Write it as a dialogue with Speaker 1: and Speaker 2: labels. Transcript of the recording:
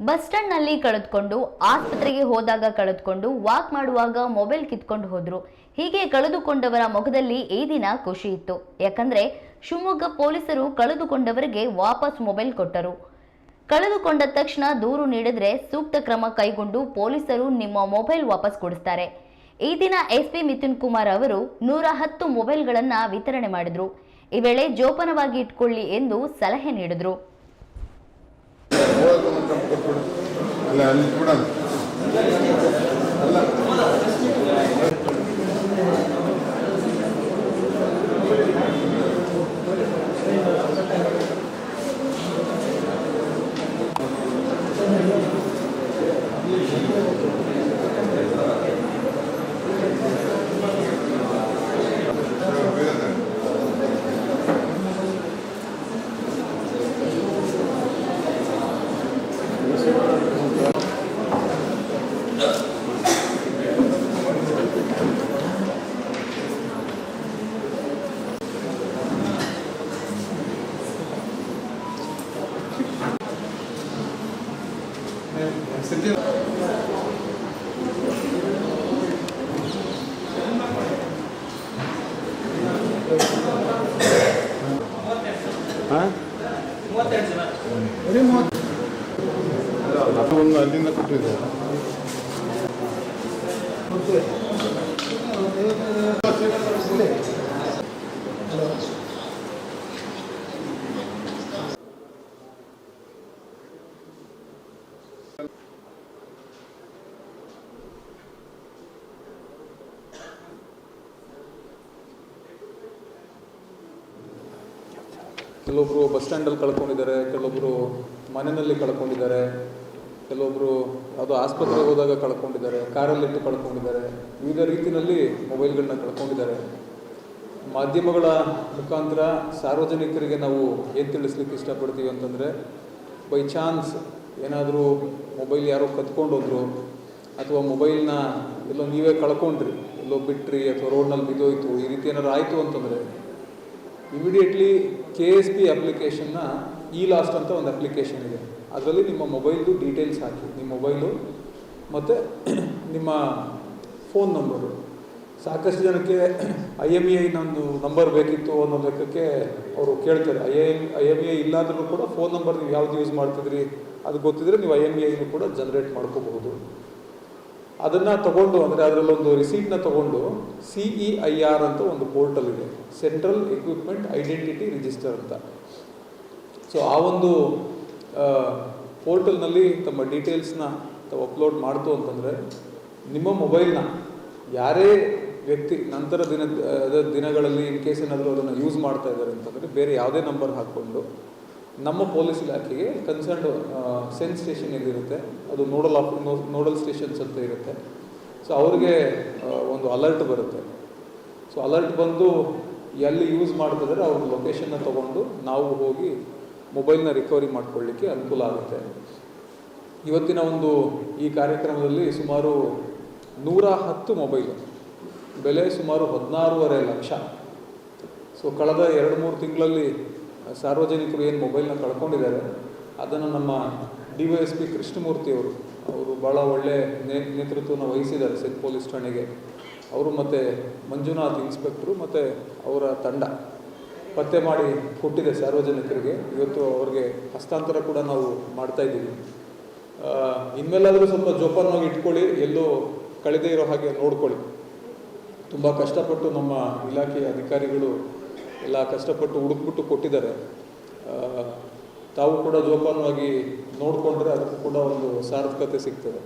Speaker 1: Bus ಸ್ಟ್ಯಾಂಡ್ನಲ್ಲಿ ಕಳೆದುಕೊಂಡು ಆಸ್ಪತ್ರೆಗೆ ಹೋದಾಗ ಕಳೆದುಕೊಂಡು ವಾಕ್ ಮಾಡುವಾಗ ಮೊಬೈಲ್ ಕಿತ್ಕೊಂಡು ಹೋದ್ರು. ಹೀಗೆ ಕಳೆದುಕೊಂಡವರ ಮುಖದಲ್ಲಿ ಈ ದಿನ ಖುಷಿ ಇತ್ತು. ಯಾಕಂದ್ರೆ ಶಿವಮೊಗ್ಗ ಪೊಲೀಸರು ಕಳೆದುಕೊಂಡವರಿಗೆ ವಾಪಸ್ ಮೊಬೈಲ್ ಕೊಟ್ಟರು. ಕಳೆದುಕೊಂಡ ತಕ್ಷಣ ದೂರು ನೀಡಿದ್ರೆ ಸೂಕ್ತ ಕ್ರಮ ಕೈಗೊಂಡು ಪೊಲೀಸರು ನಿಮ್ಮ ಮೊಬೈಲ್ ವಾಪಸ್ ಕೊಡಿಸ್ತಾರೆ. ಈ ದಿನ ಎಸ್ಪಿ ಮಿಥುನ್ ಕುಮಾರ್ ಅವರು ನೂರ ಹತ್ತು ಮೊಬೈಲ್ಗಳನ್ನ ವಿತರಣೆ ಮಾಡಿದ್ರು. ಈ ವೇಳೆ ಜೋಪಾನವಾಗಿ ಇಟ್ಕೊಳ್ಳಿ ಎಂದು ಸಲಹೆ ನೀಡಿದ್ರು.
Speaker 2: అది కూడా ಅದು ಒಂದು ಅಲ್ಲಿಂದ ಕೊಟ್ಟಿದೆ.
Speaker 3: ಕೆಲವೊಬ್ಬರು ಬಸ್ ಸ್ಟ್ಯಾಂಡಲ್ಲಿ ಕಳ್ಕೊಂಡಿದ್ದಾರೆ ಕೆಲವೊಬ್ಬರು ಮನೆಯಲ್ಲಿ ಕಳ್ಕೊಂಡಿದ್ದಾರೆ ಕೆಲವೊಬ್ಬರು ಯಾವುದೋ ಆಸ್ಪತ್ರೆಗೆ ಹೋದಾಗ ಕಳ್ಕೊಂಡಿದ್ದಾರೆ ಕಾರಲ್ಲಿಟ್ಟು ಕಳ್ಕೊಂಡಿದ್ದಾರೆ. ವಿವಿಧ ರೀತಿಯಲ್ಲಿ ಮೊಬೈಲ್ಗಳನ್ನ ಕಳ್ಕೊಂಡಿದ್ದಾರೆ. ಮಾಧ್ಯಮಗಳ ಮುಖಾಂತರ ಸಾರ್ವಜನಿಕರಿಗೆ ನಾವು ಏನು ತಿಳಿಸ್ಲಿಕ್ಕೆ ಇಷ್ಟಪಡ್ತೀವಿ ಅಂತಂದರೆ ಬೈ ಚಾನ್ಸ್ ಏನಾದರೂ ಮೊಬೈಲ್ ಯಾರೋ ಕತ್ಕೊಂಡು ಹೋದ್ರು ಅಥವಾ ಮೊಬೈಲ್ನ ಎಲ್ಲೋ ನೀವೇ ಕಳ್ಕೊಂಡ್ರಿ, ಎಲ್ಲೋ ಬಿಟ್ರಿ, ಅಥವಾ ರೋಡ್ನಲ್ಲಿ ಬಿದ್ದೋಯ್ತು, ಈ ರೀತಿ ಏನಾದ್ರು ಆಯಿತು ಅಂತಂದರೆ ಇಮಿಡಿಯೇಟ್ಲಿ ಕೆ ಎಸ್ ಬಿ ಅಪ್ಲಿಕೇಶನ್ನ ಇ ಲಾಸ್ಟ್ ಅಂತ ಒಂದು ಅಪ್ಲಿಕೇಶನ್ ಇದೆ. ಅದರಲ್ಲಿ ನಿಮ್ಮ ಮೊಬೈಲ್ದು ಡೀಟೇಲ್ಸ್ ಹಾಕಿ. ನಿಮ್ಮ ಮೊಬೈಲು ಮತ್ತು ನಿಮ್ಮ ಫೋನ್ ನಂಬರು ಸಾಕಷ್ಟು ಜನಕ್ಕೆ ಐ ಎಂ ಇ ಐನೊಂದು ನಂಬರ್ ಬೇಕಿತ್ತು ಅನ್ನೋ ಲೆಕ್ಕಕ್ಕೆ ಅವರು ಕೇಳ್ತಾರೆ. I M I M E I ಇಲ್ಲಾಂದ್ರೂ ಕೂಡ ಫೋನ್ ನಂಬರ್ ನೀವು ಯಾವ್ದು ಯೂಸ್ ಮಾಡ್ತಿದ್ರಿ? ಅದು ಗೊತ್ತಿದ್ರೆ ನೀವು ಐ ಎಂ ಇ ಐನು ಕೂಡ ಜನ್ರೇಟ್ ಮಾಡ್ಕೋಬಹುದು. ಅದನ್ನು ತಗೊಂಡು ಅಂದರೆ ಅದರಲ್ಲೊಂದು ರಿಸೀಟ್ನ ತಗೊಂಡು ಸಿ ಇ ಐ ಆರ್ ಅಂತ ಒಂದು ಪೋರ್ಟಲ್ ಇದೆ. ಸೆಂಟ್ರಲ್ ಎಕ್ವಿಪ್ಮೆಂಟ್ ಐಡೆಂಟಿಟಿ ರಿಜಿಸ್ಟರ್ ಅಂತ. ಸೊ ಆ ಒಂದು ಪೋರ್ಟಲ್ನಲ್ಲಿ ತಮ್ಮ ಡೀಟೇಲ್ಸ್ನ ತಾವು ಅಪ್ಲೋಡ್ ಮಾಡ್ತು ಅಂತಂದರೆ ನಿಮ್ಮ ಮೊಬೈಲ್ನ ಯಾರೇ ವ್ಯಕ್ತಿ ನಂತರ ದಿನ ದಿನಗಳಲ್ಲಿ ಇನ್ ಕೇಸ್ ಏನಾದರೂ ಅದನ್ನು ಯೂಸ್ ಮಾಡ್ತಾ ಇದ್ದಾರೆ ಅಂತಂದರೆ ಬೇರೆ ಯಾವುದೇ ನಂಬರ್ ಹಾಕ್ಕೊಂಡು ನಮ್ಮ ಪೊಲೀಸ್ ಇಲಾಖೆಗೆ ಕನ್ಸರ್ನ್ಡ್ ಸೆನ್ಸ್ ಸ್ಟೇಷನ್ ಇದಿರುತ್ತೆ ಅದು ನೋಡಲ್ ಆಫ್ ನೋಡಲ್ ಸ್ಟೇಷನ್ಸ್ ಅಂತ ಇರುತ್ತೆ. ಸೊ ಅವ್ರಿಗೆ ಒಂದು ಅಲರ್ಟ್ ಬರುತ್ತೆ. ಸೊ ಅಲರ್ಟ್ ಬಂದು ಎಲ್ಲಿ ಯೂಸ್ ಮಾಡ್ತಿದ್ರೆ ಅವ್ರ ಲೊಕೇಶನ್ನ ತೊಗೊಂಡು ನಾವು ಹೋಗಿ ಮೊಬೈಲ್ನ ರಿಕವರಿ ಮಾಡ್ಕೊಳ್ಳಿಕ್ಕೆ ಅನುಕೂಲ ಆಗುತ್ತೆ. ಇವತ್ತಿನ ಒಂದು, ಈ ಕಾರ್ಯಕ್ರಮದಲ್ಲಿ ಸುಮಾರು ನೂರ ಹತ್ತು ಮೊಬೈಲ್ ಬೆಲೆ ಸುಮಾರು ಹದಿನಾರೂವರೆ ಲಕ್ಷ. ಸೊ ಕಳೆದ ಎರಡು ಮೂರು ತಿಂಗಳಲ್ಲಿ ಸಾರ್ವಜನಿಕರು ಏನು ಮೊಬೈಲ್ನ ಕಳ್ಕೊಂಡಿದ್ದಾರೆ ಅದನ್ನು ನಮ್ಮ D Y S P Krishnamurthy ಅವರು ಭಾಳ ಒಳ್ಳೆ ನೇ ನೇತೃತ್ವವನ್ನು ವಹಿಸಿದ್ದಾರೆ ಸೆಟ್ ಪೊಲೀಸ್ ಠಾಣೆಗೆ. ಅವರು ಮತ್ತು ಮಂಜುನಾಥ್ ಇನ್ಸ್ಪೆಕ್ಟ್ರು ಮತ್ತು ಅವರ ತಂಡ ಪತ್ತೆ ಮಾಡಿ ಕೊಟ್ಟಿದೆ ಸಾರ್ವಜನಿಕರಿಗೆ. ಇವತ್ತು ಅವ್ರಿಗೆ ಹಸ್ತಾಂತರ ಕೂಡ ನಾವು ಮಾಡ್ತಾ ಆ, ಇನ್ಮೇಲಾದರೂ ಸ್ವಲ್ಪ ಜೋಪಾನವಾಗಿ ಇಟ್ಕೊಳ್ಳಿ ಎಲ್ಲೋ ಕಳೆದೇ ಇರೋ ಹಾಗೆ ನೋಡ್ಕೊಳ್ಳಿ. ತುಂಬ ಕಷ್ಟಪಟ್ಟು ನಮ್ಮ ಇಲಾಖೆಯ ಅಧಿಕಾರಿಗಳು ಎಲ್ಲ ಕಷ್ಟಪಟ್ಟು ಹುಡುಕ್ಬಿಟ್ಟು ಕೊಟ್ಟಿದ್ದಾರೆ. ತಾವು ಕೂಡ ಜೋಪಾನವಾಗಿ ನೋಡಿಕೊಂಡ್ರೆ ಅದಕ್ಕೂ ಕೂಡ ಒಂದು ಸಾರ್ಥಕತೆ ಸಿಗ್ತದೆ.